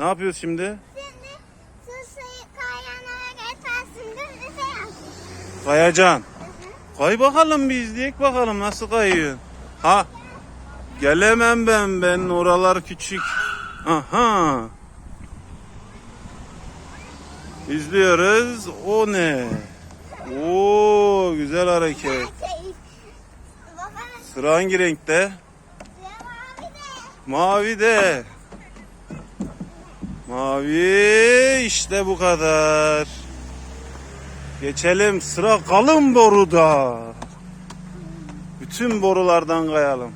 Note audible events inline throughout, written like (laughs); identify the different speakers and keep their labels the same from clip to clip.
Speaker 1: Ne yapıyoruz şimdi?
Speaker 2: Şimdi su suyu kaynağına geçersin değil mi? Şey yapsın.
Speaker 1: Kayacan. Kay bakalım bir izleyek bakalım nasıl kayıyor. Ha. Gelemem ben ben oralar küçük. Aha. İzliyoruz. O ne? Oo güzel hareket. Sıra hangi renkte?
Speaker 2: mavi de.
Speaker 1: Mavi de. Mavi işte bu kadar. Geçelim sıra kalın boruda. Bütün borulardan kayalım.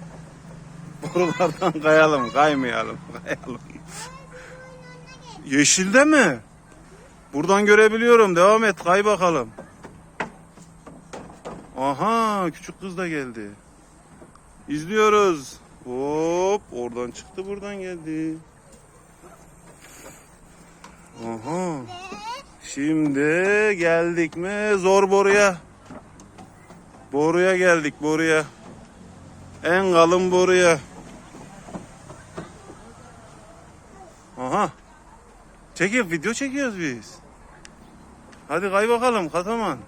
Speaker 1: Borulardan kayalım, kaymayalım, kayalım. Yeşilde mi? Buradan görebiliyorum. Devam et, kay bakalım. Aha, küçük kız da geldi. İzliyoruz. Hop oradan çıktı buradan geldi. Aha. Şimdi geldik mi zor boruya. Boruya geldik boruya. En kalın boruya. Aha. Çekip video çekiyoruz biz. Hadi kay bakalım Kataman.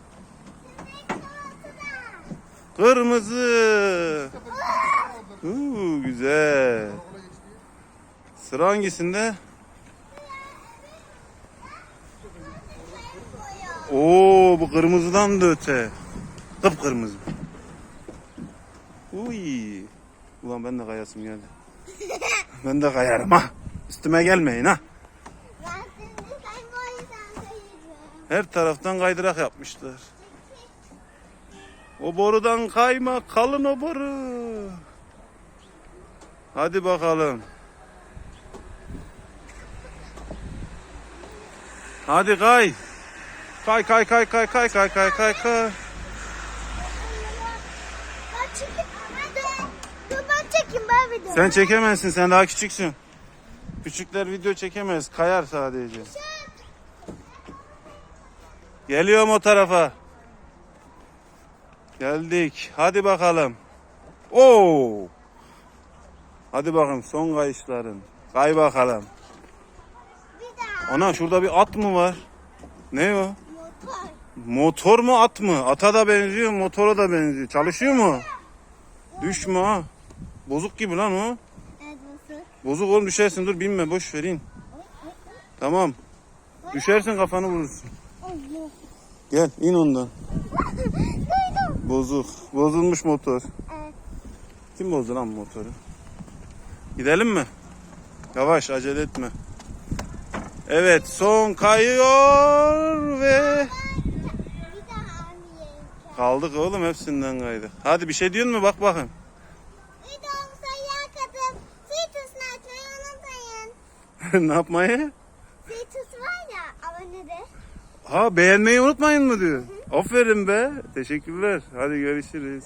Speaker 1: Kırmızı. Uuu güzel. Sıra hangisinde? Oo bu kırmızıdan da öte. Kıpkırmızı. Uy. Ulan ben de kayasım geldi. (laughs) ben de kayarım ha. Üstüme gelmeyin ha. Her taraftan kaydırak yapmışlar. O borudan kayma kalın o boru. Hadi bakalım. Hadi kay. Kay kay kay kay kay kay kay kay kay. Sen çekemezsin sen daha küçüksün. Küçükler video çekemez kayar sadece. Geliyorum o tarafa. Geldik. Hadi bakalım. Oo. Hadi bakalım son kayışların. Kay bakalım. Ana şurada bir at mı var? Ne o?
Speaker 2: Motor.
Speaker 1: Motor mu at mı? Ata da benziyor, motora da benziyor. Çalışıyor mu? Düşme ha. Bozuk gibi lan o.
Speaker 2: Evet?
Speaker 1: Bozuk oğlum düşersin dur binme boş verin. Tamam. Düşersin kafanı vurursun. Gel in ondan. Bozuk. Bozulmuş motor.
Speaker 2: Evet.
Speaker 1: Kim bozdu lan motoru? Gidelim mi? Yavaş acele etme. Evet son kayıyor ve kaldık oğlum hepsinden kaydık. Hadi bir şey diyorsun mu bak bakayım.
Speaker 2: Videomuza açmayı unutmayın.
Speaker 1: ne yapmayı?
Speaker 2: Citrus var ya abone de.
Speaker 1: Ha beğenmeyi unutmayın mı diyor. Aferin be. Teşekkürler. Hadi görüşürüz.